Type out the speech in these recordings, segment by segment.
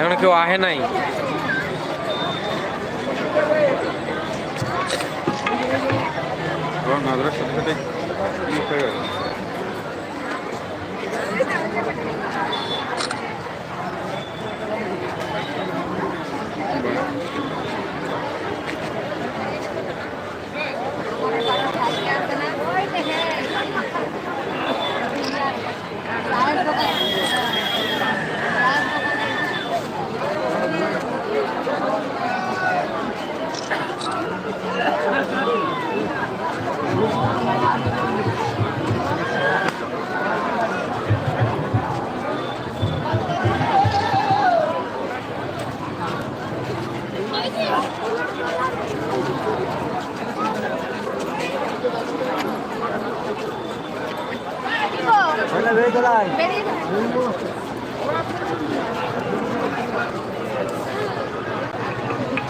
এখনও কেউ আহে নাই। আমার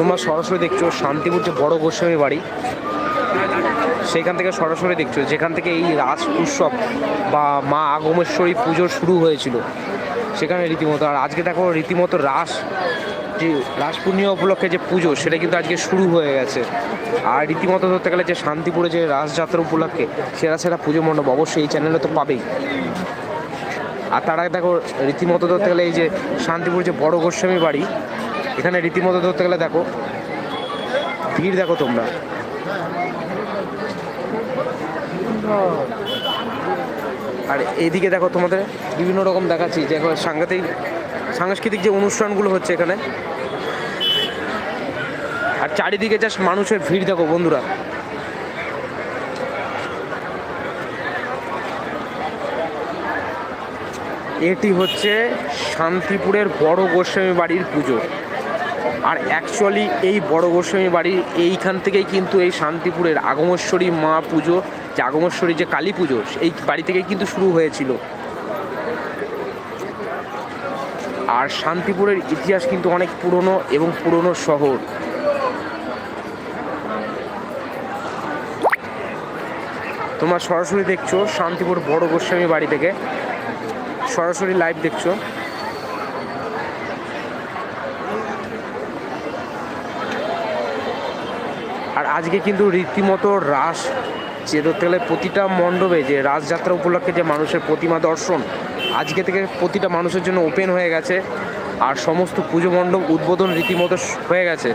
তোমরা সরাসরি দেখছ শান্তিপুর যে বড় গোস্বামী বাড়ি। সেখান থেকে সরাসরি দেখছ, যেখান থেকে এই রাস উৎসব বা মা আগমেশ্বরী পুজো শুরু হয়েছিল। সেখানে রীতিমতো, আর আজকে দেখো রীতিমতো রাস। যে রাস পূর্ণিমা উপলক্ষে যে পুজো, সেটা কিন্তু আজকে শুরু হয়ে গেছে। আর রীতিমতো ধরতে গেলে যে শান্তিপুরে যে রাসযাত্রা উপলক্ষে সেরা সেরা পুজো মণ্ডপ অবশ্যই এই চ্যানেলে তো পাবেই। আর তার আগে দেখো, রীতিমতো ধরতে গেলে এই যে শান্তিপুর যে বড় গোস্বামী বাড়ি, এখানে রীতিমতো ধরতে গেলে দেখো, ভিড় দেখো তোমরা। আর এইদিকে দেখো তোমাদের বিভিন্ন রকম দেখাচ্ছি, যে এখন সাংঘাতিক, সাংস্কৃতিক যে অনুষ্ঠানগুলো হচ্ছে এখানে আর চারিদিকে জাস্ট মানুষের ভিড় দেখো বন্ধুরা। এটি হচ্ছে শান্তিপুরের বড় গোস্বামী বাড়ির পুজো। আর অ্যাকচুয়ালি এই বড় গোস্বামী বাড়ির এইখান থেকেই কিন্তু এই শান্তিপুরের আগমেশ্বরী মা পুজো, যে আগমেশ্বরী যে কালী পুজো, এই বাড়ি থেকেই কিন্তু শুরু হয়েছিল। আর শান্তিপুরের ইতিহাস কিন্তু অনেক পুরনো এবং পুরনো শহর। তোমরা সরাসরি দেখছ শান্তিপুর বড় গোস্বামী বাড়ি থেকে। সরাসরি লাইভ দেখছ। আর আজকে কিন্তু রীতিমতো রাস, যে ধরতে গেলে প্রতিটা মণ্ডপে, যে রাসযাত্রা উপলক্ষে যে মানুষের প্রতিমা দর্শন, আজকে থেকে প্রতিটা মানুষের জন্য ওপেন হয়ে গেছে। আর সমস্ত পুজো মণ্ডপ উদ্বোধন রীতিমতো হয়ে গেছে।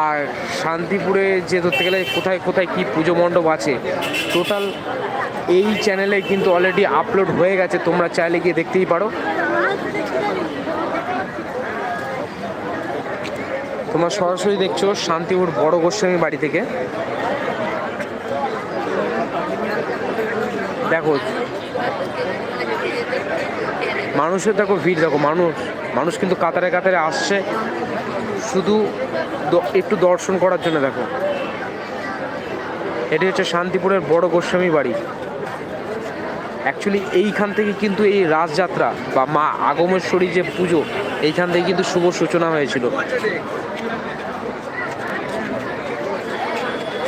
আর শান্তিপুরে যে ধরতে গেলে কোথায় কোথায় কি পুজো মণ্ডপ আছে টোটাল এই চ্যানেলে কিন্তু অলরেডি আপলোড হয়ে গেছে, তোমরা চাইলে গিয়ে দেখতেই পারো। তোমরা সরাসরি দেখছ শান্তিপুর বড় গোস্বামী বাড়ি থেকে। দেখো, মানুষের দেখো ভিড়, দেখো মানুষ মানুষ কিন্তু কাতারে কাতারে আসছে। শুধু একটু দর্শন করার জন্য দেখো। এটি হচ্ছে শান্তিপুরের বড় গোস্বামী বাড়ি। অ্যাকচুয়ালি এইখান থেকে কিন্তু এই রাসযাত্রা বা মা আগমেশ্বরী যে পুজো, এইখান থেকে কিন্তু শুভ সূচনা হয়েছিল।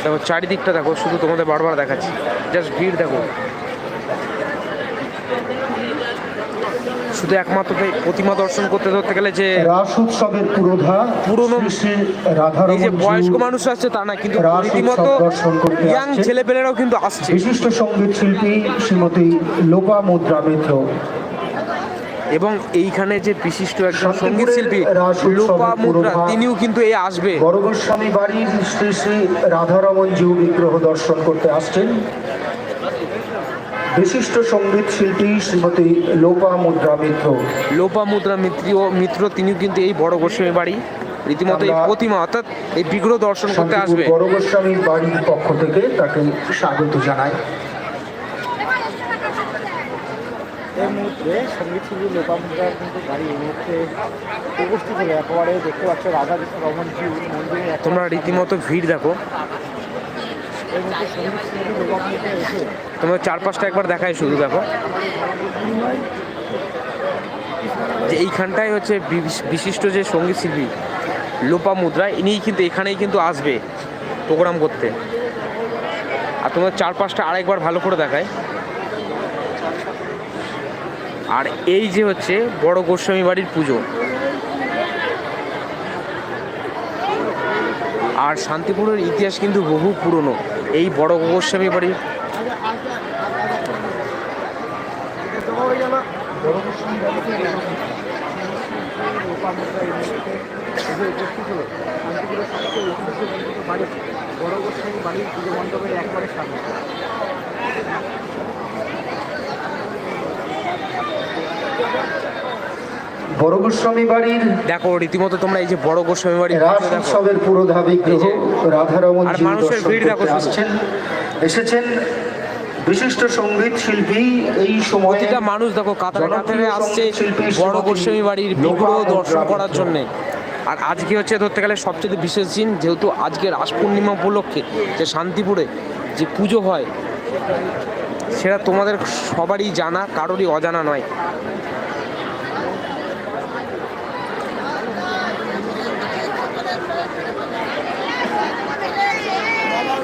দেখো, চারিদিকটা দেখো, শুধু তোমাদের বারবার দেখাচ্ছি। জাস্ট ভিড় দেখো। শুধু একমাত্র প্রতিমা দর্শন করতে ধরতে গেলে যে রাস উৎসবের পুরোধা পুরনো এই যে বয়স্ক মানুষ আছে তা না কিন্তু রীতিমতো ইয়াং। ছেলেপেলেরাও কিন্তু আসছে। বিশিষ্ট সংগীত শিল্পী শ্রীমতী লোপা মুদ্রা মিত্র এবং এইখানে যে বিশিষ্ট একজন সংগীত শিল্পী লোপা মুদ্রা তিনিও কিন্তু এই আসবে। বড় গোস্বামী বাড়ির শ্রী শ্রী রাধারমণ জিউ বিগ্রহ দর্শন করতে আসছেন। বিশিষ্ট সংগীত শিল্পী শ্রীমতী লোপা মুদ্রা মিত্র। লোপা মুদ্রা মিত্র মিত্র তিনিও কিন্তু এই বড় গোস্বামী বাড়ি। রীতিমতো এই প্রতিমা অর্থাৎ এই বিগ্রহ দর্শন করতে আসবে। বড় গোস্বামীর বাড়ির পক্ষ থেকে তাকে স্বাগত জানাই। এই মুহূর্তে সংগীত শিল্পী লোপামুদ্রার কিন্তু গাড়ি এই মুহূর্তে উপস্থিত হলো। একেবারে দেখতে পাচ্ছ রাধা রমন জিউ মন্দিরের এক তোমরা রীতিমতো ভিড় দেখো এই মুহূর্তে সংগীত শিল্পী লোপামুদ্রা এসে তোমরা চারপাশটা একবার দেখাই শুধু, দেখো। যে এইখানটাই হচ্ছে বিশ- বিশিষ্ট যে সংগীত শিল্পী লোপা মুদ্রা, ইনিই কিন্তু এখানেই কিন্তু আসবে প্রোগ্রাম করতে। আর তোমার চারপাশটা আরেকবার ভালো করে দেখায় আর এই যে হচ্ছে বড় গোস্বামী বাড়ির পুজো। আর শান্তিপুরের ইতিহাস কিন্তু বহু পুরনো। এই বড় গোস্বামী বাড়ি। বড় গোস্বামী বাড়ির পুজো মণ্ডপের একবারে সামনে বড় গোস্বামী বাড়ির দেখো রীতিমতো তোমরা এই যে বড় গোস্বামী বাড়ির রাস উৎসবের পুরোধা বিগ্রহ রাধারমন আর মানুষের ভিড় দেখো আসছেন। এসেছেন বিশিষ্ট সংগীত শিল্পী এই সময়ে প্রতিটা মানুষ দেখো কাতারে কাতারে আসছে বড় গোস্বামী বাড়ির বিগ্রহ দর্শন করার জন্যে। আর আজকে হচ্ছে ধরতে গেলে সবচেয়ে বিশেষ দিন যেহেতু আজকে রাস পূর্ণিমা উপলক্ষে যে শান্তিপুরে যে পুজো হয় সেটা তোমাদের সবারই জানা কারোরই অজানা নয়।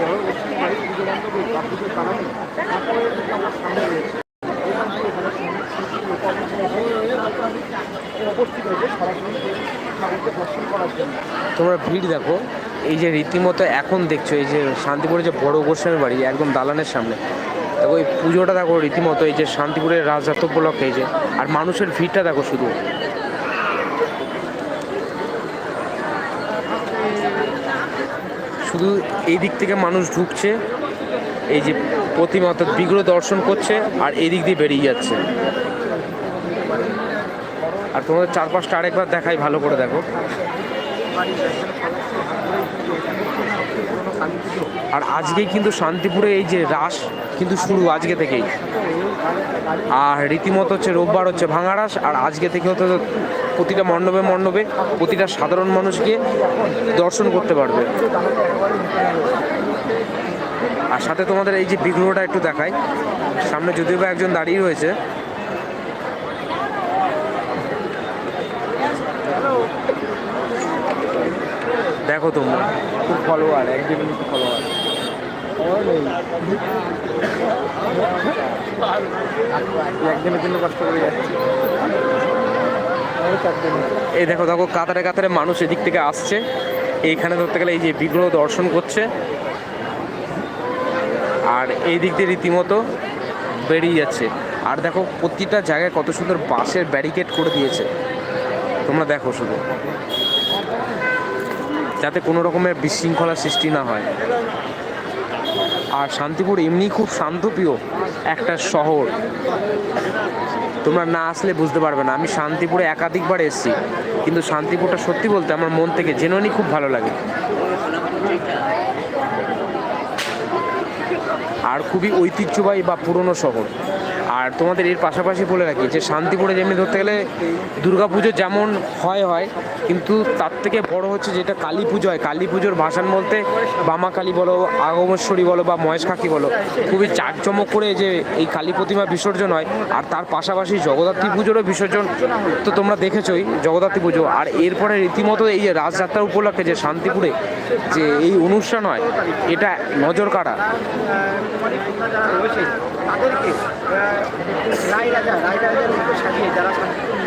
বড় গোস্বামী বাড়ির পুজো মণ্ডপে বা পুজোর কারণে তারপরে কিন্তু আমার সামনে রয়েছে এখান থেকে এখানে সংগীত শিল্পী লোপামুদ্রা এসে উপস্থিত হয়েছে সরাসরি ঠাকুরকে দর্শন করার জন্য তোমরা ভিড় দেখো এই যে রীতিমতো এখন দেখছ, এই যে শান্তিপুরে যে বড় গোস্বামী বাড়ি, একদম দালানের সামনে। দেখো, এই পুজোটা দেখো রীতিমতো, এই যে শান্তিপুরের রাজযাত্রা উপলক্ষে, এই যে, আর মানুষের ভিড়টা দেখো শুধু। শুধু এই দিক থেকে মানুষ ঢুকছে, এই যে প্রতিমা অর্থাৎ বিগ্রহ দর্শন করছে, আর এদিক দিয়ে বেরিয়ে যাচ্ছে। আর তোমাদের চারপাশটা আরেকবার দেখাই, ভালো করে দেখো। আর আজকেই কিন্তু শান্তিপুরে এই যে রাস কিন্তু শুরু আজকে থেকেই। আর রীতিমতো হচ্ছে রোববার হচ্ছে ভাঙা রাস আর আজকে থেকে হতে প্রতিটা মণ্ডপে মণ্ডপে প্রতিটা সাধারণ মানুষকে দর্শন করতে পারবে। আর সাথে তোমাদের এই যে বিগ্রহটা একটু দেখায় সামনে যদিও বা একজন দাঁড়িয়ে রয়েছে দেখো তোমরা। খুব ফলোয়ার একজন ফলোয়ার একদিনের জন্য কষ্ট করে যাচ্ছি। আরও এই দেখো দেখো কাতারে কাতারে মানুষ এদিক থেকে আসছে। এইখানে ধরতে গেলে এই যে বিগ্রহ দর্শন করছে। আর এই দিক দিয়ে রীতিমতো বেরিয়ে যাচ্ছে। আর দেখো প্রতিটা জায়গায় কত সুন্দর বাঁশের ব্যারিকেড করে দিয়েছে। তোমরা দেখো শুধু। যাতে কোনো রকমের বিশৃঙ্খলা সৃষ্টি না হয়। আর শান্তিপুর এমনি খুব শান্তপ্রিয় একটা শহর। তোমরা না আসলে বুঝতে পারবে না, আমি শান্তিপুরে একাধিকবার এসেছি। কিন্তু শান্তিপুরটা সত্যি বলতে আমার মন থেকে জেনুইনই খুব ভালো লাগে। আর খুবই ঐতিহ্যবাহী বা পুরনো শহর। আর তোমাদের এর পাশাপাশি বলে রাখি যে শান্তিপুরে যেমনি ধরতে গেলে দুর্গাপুজো যেমন হয় হয়, কিন্তু তার থেকে বড় হচ্ছে যেটা কালী পুজো হয়। কালী পুজোর ভাসান বলতে বামা কালী বলো, আগমেশ্বরী বলো বা মহেশ কাকি বলো, খুবই জাঁকজমক করে যে এই কালী প্রতিমা বিসর্জন হয়। আর তার পাশাপাশি জগদ্ধাত্রী পুজোরও বিসর্জন তো তোমরা দেখেছোই, জগদ্ধাত্রী পুজো। আর এরপরে রীতিমতো এই যে রাজযাত্রার উপলক্ষে যে শান্তিপুরে যে এই অনুষ্ঠান হয়, এটা নজর কাড়া রায় রাজা রায় রাজার মতো সাজিয়ে যারা শান্তিপুর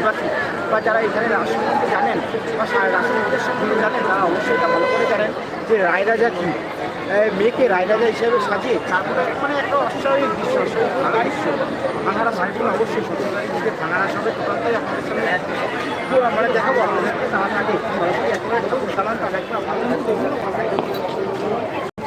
বা যারা এখানে সম্বন্ধে জানেন বা সা- রাসের মধ্যে সম্বন্ধে জানেন তারা অবশ্যই এটা ভালো করে জানেন যে রায়রাজা কি এ, মেয়েকে রায়রাজা হিসেবে সাজিয়ে তারপরে মানে একটা অস্বাভাবিক দৃশ্য সেই ভাঙা দৃশ্য ভাঙারা সাইডগুলো অবশ্যই সত্যি ভাঙারা সবে টোটালটাই আপনাদের সামনে মানে দেখাবো আপনাদেরকে তারা থাকে তার একটা ভালো